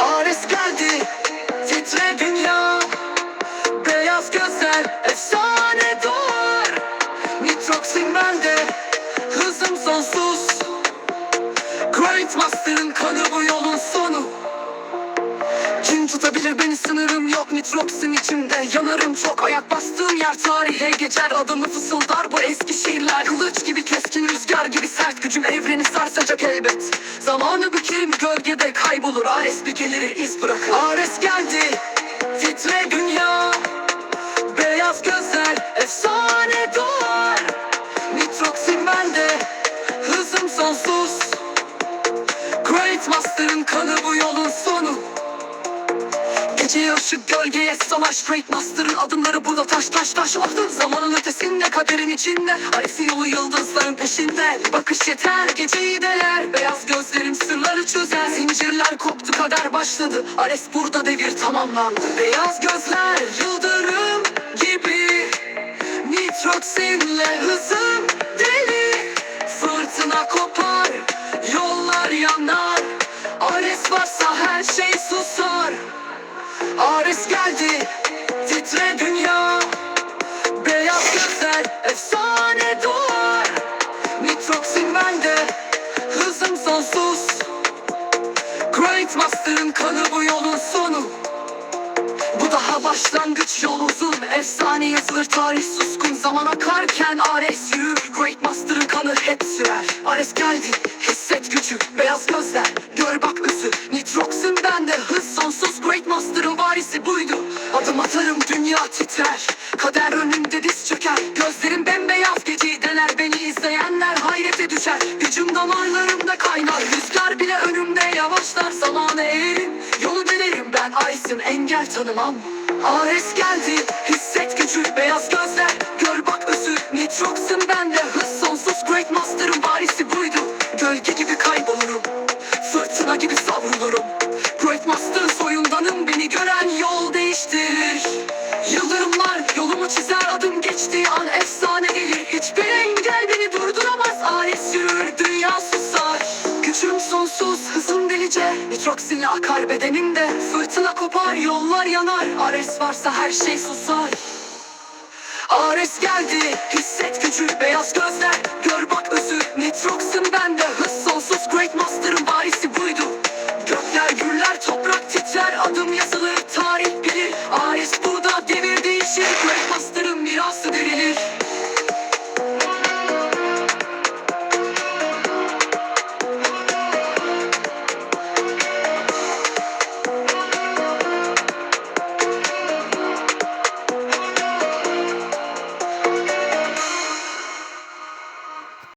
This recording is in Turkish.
Ares geldi titre dünya. Beyaz gözler efsane doğar Nitroxin bende hızım sonsuz. Great Master'ın kanı bu yolun sonu. Kim tutabilir beni sınırım yok. Nitroxin içimde yanarım çok. Ayak bastığım yer tarihe geçer. Adımı fısıldar bu eski şiirler. Kılıç gibi keskin rüzgar gibi sert Gücüm evreni sarsacak elbet Zamanı bükerim gölgede kaybolur. Ares gelir iz bırakır. Ares geldi titre dünya. Beyaz gözler efsane doğar Nitroxin bende hızım sonsuz. Great Master'ın kanı bu yolun sonu Geceye ışık gölgeye savaş Great Master'ın adımları burada taş taş taş Baktın zamanın ötesinde kaderin içinde. Ares'in yolu yıldızların peşinde. Bakış yeter geceyi deler Beyaz gözlerim sırları çözer. Zincirler koptu kader başladı. Ares burada devir tamamlandı. Beyaz gözler yıldırım Ares geldi titre dünya. Beyaz gözler efsane doğar Nitroxin bende hızım sonsuz. Great Master'ın kanı bu yolun sonu. Bu daha başlangıç yol uzun. Efsane yazılır tarih suskun. Zaman akarken Ares yürür. Great Master'ın kanı hep sürer. Ares geldi hisset gücü Beyaz gözler. Gör bak ısı Nitroxin bende Varisi buydu. Adım atarım dünya titrer. Kader önünde diz çöker. Gözlerim bembeyaz geceyi dener Beni izleyenler hayrete düşer. Gücüm damarlarımda kaynar. Rüzgar bile önümde yavaşlar. Zamanı eğerim Yolu dönerim. Ben Ice'ın engel tanımam. Ares geldi hisset gücü Beyaz gözler. Gör bak özü Nitroxin bende. Hız sonsuz Great Master'ın varisi buydu. Gölge gibi hızım delice Nitroxinle akar bedenimde. Fırtına kopar yollar yanar. Ares varsa her şey susar. Ares geldi hisset gücü beyaz gözler. Gör bak özü Nitroxin